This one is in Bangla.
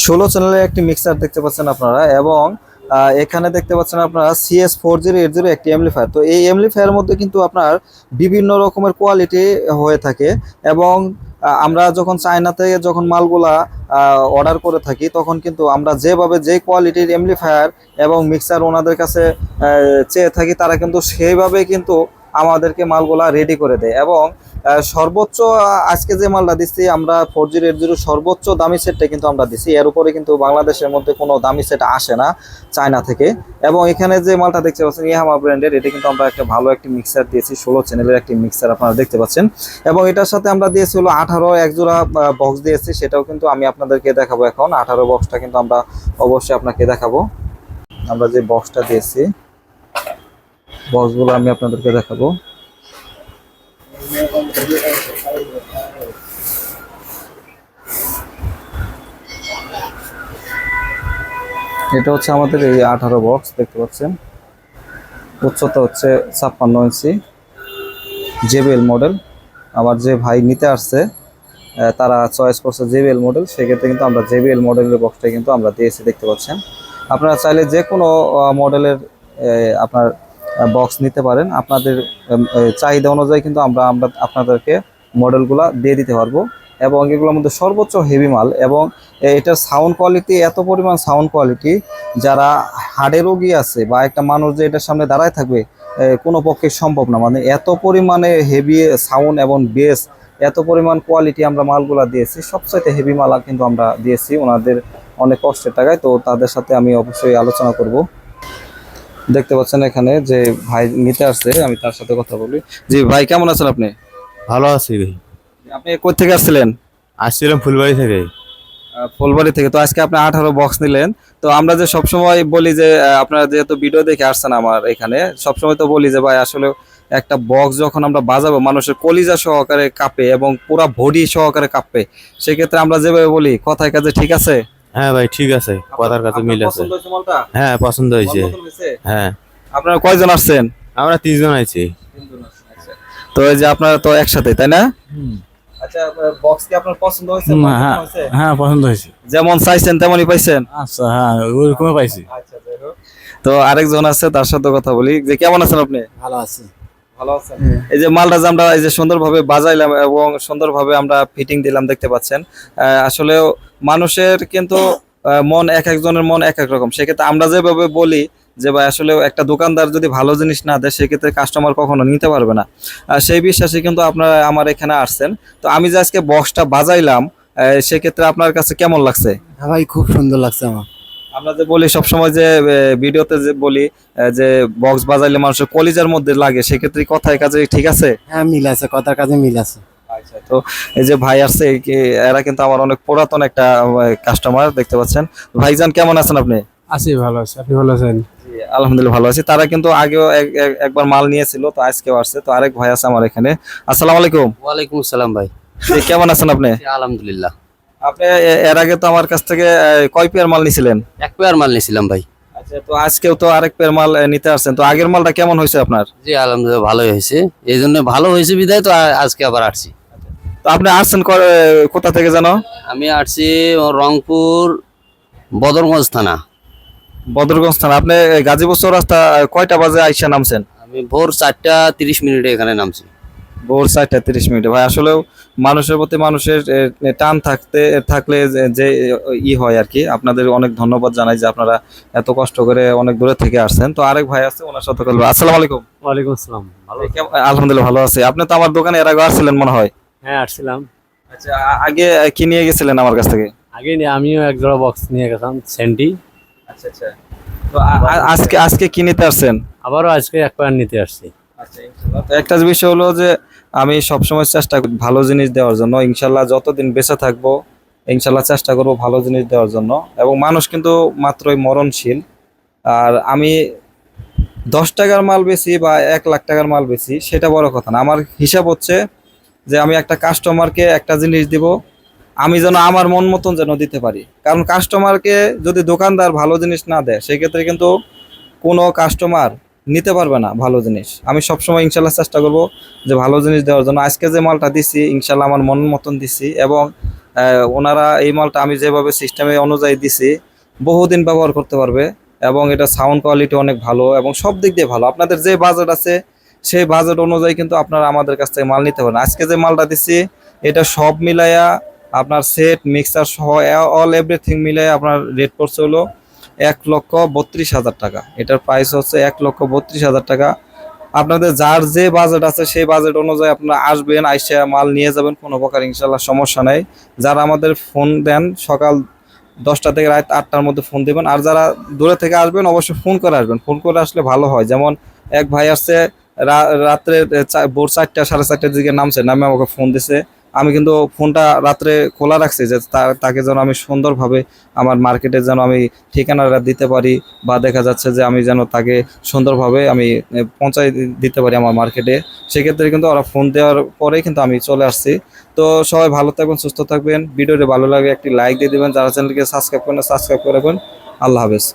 ষোলো চ্যানেলের একটি মিক্সার দেখতে পাচ্ছেন আপনারা এবং এখানে দেখতে পাচ্ছেন আপনারা CS four zero eight zero একটি এমলিফায়ার তো এই এমলিফায়ার মধ্যে কিন্তু আপনার বিভিন্ন রকমের কোয়ালিটি হয়ে থাকে এবং আমরা যখন চায়নাতে যখন মালগুলা অর্ডার করে থাকি, তখন কিন্তু আমরা যেভাবে যে কোয়ালিটির এমলিফায়ার এবং মিক্সার ওনাদের কাছে চেয়ে থাকি, তারা কিন্তু সেইভাবে কিন্তু আমাদেরকে মালগুলা রেডি করে দেয় এবং সর্বোচ্চ আজকে যে মালটা দিচ্ছি, আমরা ফোর জিরো এইট জিরো সর্বোচ্চ দামি সেটটা কিন্তু আমরা দিচ্ছি। এর উপরে কিন্তু বাংলাদেশের মধ্যে কোনো দামি সেট আসে না চায়না থেকে। এবং এখানে যে মালটা দেখতে পাচ্ছেন ইয়াহামা ব্র্যান্ডের এটা কিন্তু আমরা একটা ভালো একটি মিক্সার দিয়েছি, ষোলো চ্যানেলের একটি মিক্সার আপনারা দেখতে পাচ্ছেন। এবং এটার সাথে আমরা দিয়েছি হলো আঠারো একজোড়া বক্স দিয়েছি, সেটাও কিন্তু আমি আপনাদেরকে দেখাবো এখন। আঠারো বক্সটা কিন্তু আমরা অবশ্যই আপনাকে দেখাবো। আমরা যে বক্সটা দিয়েছি বক্সগুলো আমি আপনাদেরকে দেখাবো। এটা হচ্ছে আমাদের এই আঠারো বক্স, দেখতে পাচ্ছেন। উচ্চতা হচ্ছে ছাপ্পান্ন ইঞ্চি। JBL model. আবার যে ভাই নিতে আসছে তারা চয়েস করছে জেবিএল মডেল, সেক্ষেত্রে কিন্তু আমরা জেবিএল মডেলের বক্সটা কিন্তু আমরা দিয়েছি, দেখতে পাচ্ছেন। আপনারা চাইলে যে কোনো মডেলের আপনার বক্স নিতে পারেন। আপনাদের চাহিদা অনুযায়ী কিন্তু আমরা আমরা আপনাদেরকে মডেলগুলো দিয়ে দিতে পারব। এবং এগুলোর মধ্যে সর্বোচ্চ হেভি মাল এবং এটার সাউন্ড কোয়ালিটি এত পরিমাণ সাউন্ড কোয়ালিটি যারা হাড়ে রোগী আছে বা একটা মানুষ যে এটার সামনে দাঁড়ায় থাকবে কোনো পক্ষে সম্ভব না। মানে এত পরিমাণে হেভি সাউন্ড এবং বেস এত পরিমাণ কোয়ালিটি আমরা মালগুলা দিয়েছি, সবচাইতে হেভি মাল কিন্তু আমরা দিয়েছি। ওনাদের অনেক কষ্টের টাকায়, তো তাদের সাথে আমি অবশ্যই আলোচনা করব। দেখতে পাচ্ছেন এখানে যে ভাই নিতে আসছে আমি তার সাথে কথা বলি। জি ভাই কেমন আছেন আপনি? ভালো আছি ভাই। আপনি কই থেকে আসছিলেন? আসছিলাম ফুলবাড়ি থেকে। ফুলবাড়ি থেকে। তো আজকে আপনি আঠারো বক্স নিলেন। তো আমরা যে সবসময় বলি যে আপনারা যেহেতু ভিডিও দেখে আসছেন আমার এখানে সবসময় তো বলি যে ভাই আসলে একটা বক্স যখন আমরা বাজাবো মানুষের কলিজা সহকারে কাঁপে এবং পুরা বডি সহকারে কাঁপে। সেক্ষেত্রে আমরা যেভাবে বলি কথায় কাজে ঠিক আছে? হ্যাঁ ভাই ঠিক আছে। কথার কাছে মিল আছে? হ্যাঁ পছন্দ হয়েছে? হ্যাঁ। আপনারা কয়জন আসছেন? আমরা তিনজন আছি। তো এই যে আপনারা তো একসাথে তাই না? আচ্ছা বক্স কি আপনার পছন্দ হয়েছে? হ্যাঁ। হ্যাঁ পছন্দ হয়েছে। যেমন চাইছেন তেমনই পাইছেন। আচ্ছা হ্যাঁ ওইরকমই পাইছি। আচ্ছা তো আরেকজন আছে তার সাথে কথা বলি। যে কেমন আছেন আপনি? ভালো আছে। ভালো আছেন এই যে মালটা যে আমরা এই যে সুন্দরভাবে বাজাইলাম এবং সুন্দরভাবে আমরা ফিটিং দিলাম দেখতে পাচ্ছেন। আসলে মানুষের কিন্তু মন এক একজনের মন এক এক রকম। সেক্ষেত্রে আমরা যেভাবে বলি যে ভাই আসলে একটা দোকানদার যদি ভালো জিনিস না দেয় সেক্ষেত্রে কাস্টমার কখনো নিতে পারবে না। সেই বিশ্বাসে কিন্তু আপনারা আমার এখানে আসছেন। তো আমি যে আজকে বক্সটা বাজাইলাম আহ, সেক্ষেত্রে আপনার কাছে কেমন লাগছে? ভাই খুব সুন্দর লাগছে আমার। আমরা যে বলি সবসময় যে ভিডিওতে যে বলি যে বক্স বাজাইলে মানুষের কলিজার মধ্যে লাগে সেক্ষেত্রে কথায় কাজে ঠিক আছে? হ্যাঁ মিল আছে কথার কাজে মিল আছে। আচ্ছা তো এই যে ভাই আসছে এরা কিন্তু আমার অনেক পুরাতন একটা কাস্টমার দেখতে পাচ্ছেন। ভাইজান কেমন আছেন আপনি? আছি ভালো আছে। আপনি ভালো আছেন? জি, আলহামদুলিল্লাহ ভালো আছি। তারা কিন্তু আগেও এক- এক- একবার মাল নিয়েছিল তো আজকেও আসছে। তো আরেক ভাই আছে আমার এখানে। আসসালামু আলাইকুম। ওয়ালাইকুম আসসালাম ভাই। কেমন আছেন আপনি? আলহামদুলিল্লাহ। আপনি এর আগে তো আমার কাছ থেকে কয় পেয়ার মাল নিছিলেন? এক পেয়ার মাল নিয়েছিলাম ভাই। আচ্ছা তো আজকেও তো আরেক পেয়ার মাল নিতে আসছেন। তো আগের মালটা কেমন হয়েছে আপনার? জি আলহামদুলিল্লাহ ভালোই হয়েছে। এই জন্য ভালো হয়েছে বিদায় তো আজকে আবার আসছি। তো আপনি আসছেন কোথা থেকে জানো আমি আসছি রংপুর বদরগঞ্জ থানা। বদরগঞ্জ থানা। আপনি গাজীপুর রাস্তা কয়টা বাজে আইসা নামছেন? আমি ভোর চারটা তিরিশ মিনিটে এখানে নামছি। ভোর চারটা তিরিশ মিনিটে। ভাই আসলেও মানুষের প্রতি মানুষের টান থাকতে থাকলে যে- ই হয় আর কি। আপনাদের অনেক ধন্যবাদ জানাই যে আপনারা এত কষ্ট করে অনেক দূরে থেকে আসছেন। তো আরেক ভাই আছে ওনার সাথে কথা। আসসালামু আলাইকুম। ওয়ালাইকুম আসসালাম। কেমন- আলহামদুলিল্লাহ ভালো আছে। আপনি তো আমার দোকানে এর আগে আসছিলেন মনে হয়? হ্যাঁ আসছিলাম। আচ্ছা আগে কি নিয়ে গেছিলেন আমার কাছ থেকে? আগে নিয়ে আমিও এক জোড়া বক্স নিয়ে গেছিলাম সেন্টি আচ্ছা আচ্ছা। তো আজকে আজকে কি নিতে আসছেন? আবারও আজকে এক পেয়ার নিতে আসছি। তো একটা বিষয় হলো যে আমি সবসময় চেষ্টা করি ভালো জিনিস দেওয়ার জন্য। ইনশাল্লাহ যতদিন বেঁচে থাকব, ইনশাল্লাহ চেষ্টা করব ভালো জিনিস দেওয়ার জন্য। এবং মানুষ কিন্তু মাত্রই মরণশীল। আর আমি দশ টাকার মাল বেশি বা এক লাখ টাকার মাল বেশি সেটা বড় কথা না। আমার হিসাব হচ্ছে যে আমি একটা কাস্টমারকে একটা জিনিস দিব, আমি যেন আমার মন মতন যেন দিতে পারি। কারণ কাস্টমারকে যদি দোকানদার ভালো জিনিস না দেয়, সেক্ষেত্রে কিন্তু কোনো কাস্টমার নিতে পারবে না ভালো জিনিস। আমি সবসময় ইনশাল্লাহ চেষ্টা করব যে ভালো জিনিস দেওয়ার জন্য। আজকে যে মালটা দিছি, ইনশাল্লাহ আমার মন মতন দিছি এবং ওনারা এই মালটা আমি যেভাবে সিস্টেমে অনুযায়ী দিছি, বহুদিন ব্যবহার করতে পারবে এবং এটা সাউন্ড কোয়ালিটি অনেক ভালো এবং সব দিক দিয়ে ভালো। আপনাদের যে বাজেট আছে, সেই বাজেট অনুযায়ী কিন্তু আপনারা আমাদের কাছ থেকে মাল নিতে পারেন। আজকে যে মালটা দিছি, এটা সব মিলাইয়া আপনার সেট মিক্সার সহ অল এভরিথিং মিলাইয়া আপনার রেট পড়ছে হলো এক লক্ষ বত্রিশ হাজার টাকা। এটার প্রাইস হচ্ছে এক লক্ষ বত্রিশ হাজার টাকা। আপনাদের যার যে বাজেট আছে সেই বাজেট অনুযায়ী আপনারা আসবেন, আইসা মাল নিয়ে যাবেন, কোনো প্রকার ইনশাল্লাহ সমস্যা নেই। যারা আমাদের ফোন দেন, সকাল দশটা থেকে রাত আটটার মধ্যে ফোন দেবেন। আর যারা দূরে থেকে আসবেন, অবশ্যই ফোন করে আসবেন। ফোন করে আসলে ভালো হয়। যেমন এক ভাই আসছে রাত্রে ভোর চারটা, সাড়ে চারটার দিকে নামছে, নামে আমাকে ফোন দিছে। আমি কিন্তু ফোনটা রাত্রে খোলা রাখছি যে তাকে যেন আমি সুন্দরভাবে আমার মার্কেটে যেন আমি ঠিকানাটা দিতে পারি বা দেখা যাচ্ছে যে আমি যেন তাকে সুন্দরভাবে আমি এ, পৌঁছায় দিতে পারি আমার মার্কেটে। সেক্ষেত্রে কিন্তু ওরা ফোন দেওয়ার পরেই কিন্তু আমি চলে আসছি। তো সবাই ভালো থাকবেন সুস্থ থাকবেন। ভিডিওটি ভালো লাগে একটি লাইক দিয়ে দিবেন। যারা চ্যানেলকে সাবস্ক্রাইব করেন সাবস্ক্রাইব করে রাখবেন। আল্লাহ হাফেজ।